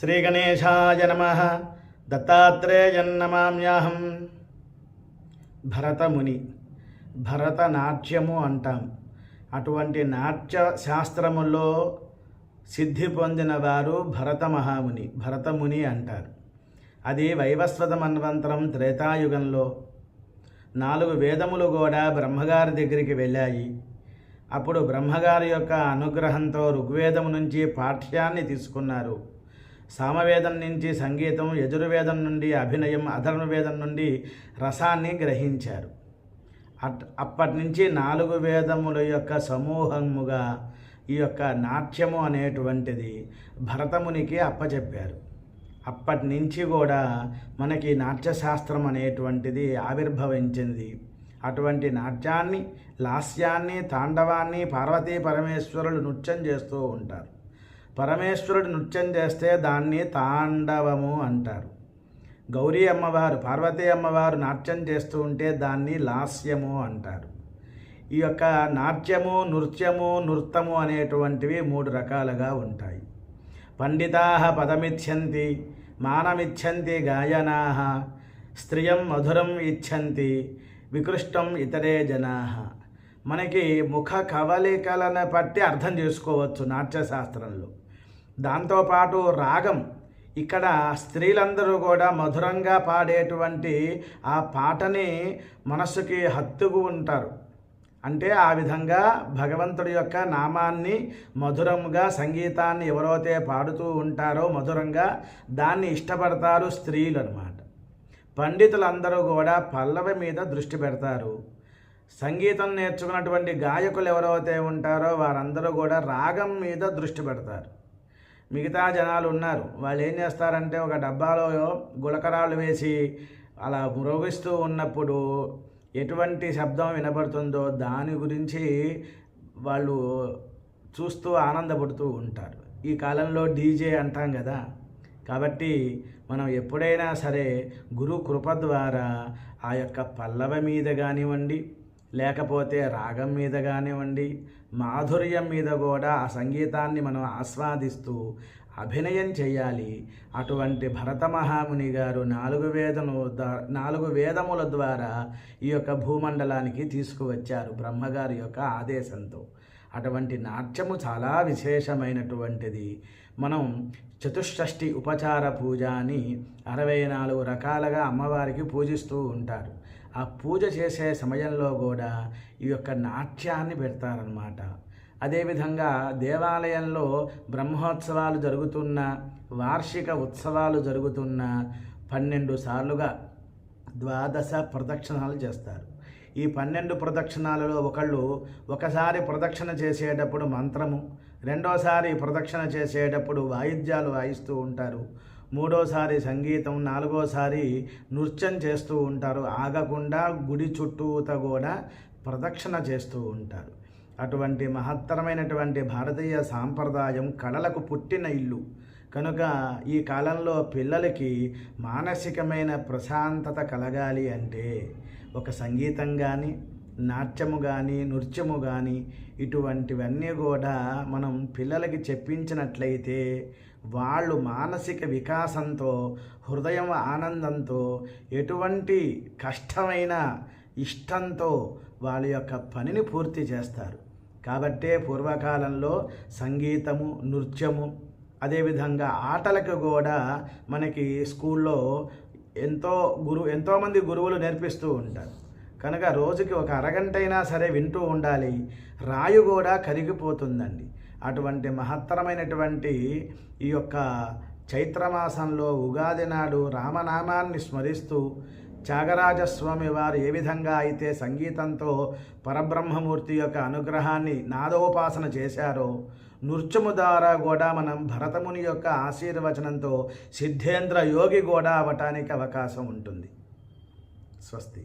శ్రీగణేశాయ నమ. దత్తాత్రేయన్నమామ్యాహం భరతముని భరతనాట్యము అంటాం. అటువంటి నాట్య శాస్త్రములో సిద్ధి పొందిన వారు భరత మహాముని భరతముని అంటారు. అది వైవస్వత మన్వంతరం త్రేతాయుగంలో నాలుగు వేదములు కూడా బ్రహ్మగారి దగ్గరికి వెళ్ళాయి. అప్పుడు బ్రహ్మగారి యొక్క అనుగ్రహంతో ఋగ్వేదం నుంచి పాఠ్యాన్ని తీసుకున్నారు. సామవేదం నుంచి సంగీతం యజుర్వేదం నుండి అభినయం అధర్మవేదం నుండి రసాన్ని గ్రహించారు. అట్ అప్పటి నుంచి నాలుగు వేదముల యొక్క సమూహముగా ఈ యొక్క నాట్యము అనేటువంటిది భరతమునికి అప్పచెప్పారు అప్పటి నుంచి కూడా మనకి నాట్యశాస్త్రం అనేటువంటిది ఆవిర్భవించింది. అటువంటి నాట్యాన్ని లాస్యాన్ని తాండవాన్ని పార్వతీ పరమేశ్వరులు నృత్యం చేస్తూ ఉంటారు. పరమేశ్వరుడు నృత్యం చేస్తే దాన్ని తాండవము అంటారు. గౌరీ అమ్మవారు పార్వతీ అమ్మవారు నాట్యం చేస్తూ ఉంటే దాన్ని లాస్యము అంటారు. ఈ యొక్క నాట్యము నృత్యము నృత్తము అనేటువంటివి మూడు రకాలుగా ఉంటాయి. పండితా పదమిచ్చంతి మానమిచ్చంతి గాయనా స్త్రియం మధురం ఇచ్చంతి వికృష్టం ఇతరే జనా. మనకి ముఖ కవలికలను బట్టి అర్థం చేసుకోవచ్చు నాట్యశాస్త్రంలో. దాంతోపాటు రాగం. ఇక్కడ స్త్రీలందరూ కూడా మధురంగా పాడేటువంటి ఆ పాటని మనస్సుకి హత్తుకు ఉంటారు. అంటే ఆ విధంగా భగవంతుడి యొక్క నామాన్ని మధురంగా సంగీతాన్ని ఎవరైతే పాడుతూ ఉంటారో మధురంగా దాన్ని ఇష్టపడతారు స్త్రీలు అనమాట పండితులందరూ కూడా పల్లవి మీద దృష్టి పెడతారు. సంగీతం నేర్చుకున్నటువంటి గాయకులు ఎవరైతే ఉంటారో వారందరూ కూడా రాగం మీద దృష్టి పెడతారు. మిగతా జనాలు ఉన్నారు. వాళ్ళు ఏం చేస్తారంటే ఒక డబ్బాలో గులకరాలు వేసి అలా మురోగిస్తూ ఉన్నప్పుడు ఎటువంటి శబ్దం వినబడుతుందో దాని గురించి వాళ్ళు చూస్తూ ఆనందపడుతూ ఉంటారు. ఈ కాలంలో డీజే అంటాం కదా. కాబట్టి మనం ఎప్పుడైనా సరే గురు కృప ద్వారా ఆ యొక్క పల్లవ మీద కానివ్వండి లేకపోతే రాగం మీద కానివ్వండి మాధుర్యం మీద కూడా ఆ సంగీతాన్ని మనం ఆస్వాదిస్తూ అభినయం చేయాలి. అటువంటి భరత మహాముని గారు నాలుగు వేదము నాలుగు వేదముల ద్వారా ఈ యొక్క భూమండలానికి తీసుకువచ్చారు బ్రహ్మగారి యొక్క ఆదేశంతో. అటువంటి నాట్యము చాలా విశేషమైనటువంటిది. మనం చతుషష్ఠి ఉపచార పూజ అని అరవై నాలుగు రకాలుగా అమ్మవారికి పూజిస్తూ ఉంటారు. ఆ పూజ చేసే సమయంలో కూడా ఈ యొక్క నాట్యాన్ని పెడతారనమాట అదేవిధంగా దేవాలయంలో బ్రహ్మోత్సవాలు జరుగుతున్న వార్షిక ఉత్సవాలు జరుగుతున్న పన్నెండు సార్లుగా ద్వాదశ ప్రదక్షిణాలు చేస్తారు. ఈ పన్నెండు ప్రదక్షిణాలలో ఒకళ్ళు ఒకసారి ప్రదక్షిణ చేసేటప్పుడు మంత్రము రెండోసారి ప్రదక్షిణ చేసేటప్పుడు వాయిద్యాలు వాయిస్తూ ఉంటారు. మూడోసారి సంగీతం నాలుగోసారి నృత్యం చేస్తూ ఉంటారు. ఆగకుండా గుడి చుట్టూత కూడా ప్రదక్షిణ చేస్తూ ఉంటారు. అటువంటి మహత్తరమైనటువంటి భారతీయ సాంప్రదాయం కళలకు పుట్టిన ఇల్లు. కనుక ఈ కాలంలో పిల్లలకి మానసికమైన ప్రశాంతత కలగాలి అంటే ఒక సంగీతం కానీ నాట్యము కానీ నృత్యము కానీ ఇటువంటివన్నీ కూడా మనం పిల్లలకి చెప్పించినట్లయితే వాళ్ళు మానసిక వికాసంతో హృదయం ఆనందంతో ఎటువంటి కష్టమైన ఇష్టంతో వాళ్ళ యొక్క పనిని పూర్తి చేస్తారు. కాబట్టే పూర్వకాలంలో సంగీతము నృత్యము అదేవిధంగా ఆటలకు కూడా మనకి స్కూల్లో ఎంతో గురు ఎంతోమంది గురువులు నేర్పిస్తూ ఉంటారు. కనుక రోజుకి ఒక అరగంట అయినా సరే వింటూ ఉండాలి. రాయు కూడా కరిగిపోతుందండి. అటువంటి మహత్తరమైనటువంటి ఈ యొక్క చైత్రమాసంలో ఉగాది నాడు రామనామాన్ని స్మరిస్తూ త్యాగరాజస్వామి వారు ఏ విధంగా అయితే సంగీతంతో పరబ్రహ్మమూర్తి యొక్క అనుగ్రహాన్ని నాదోపాసన చేశారో నృత్యము ద్వారా కూడా మనం భరతముని యొక్క ఆశీర్వచనంతో సిద్ధేంద్ర యోగి కూడా అవటానికి అవకాశం ఉంటుంది. స్వస్తి.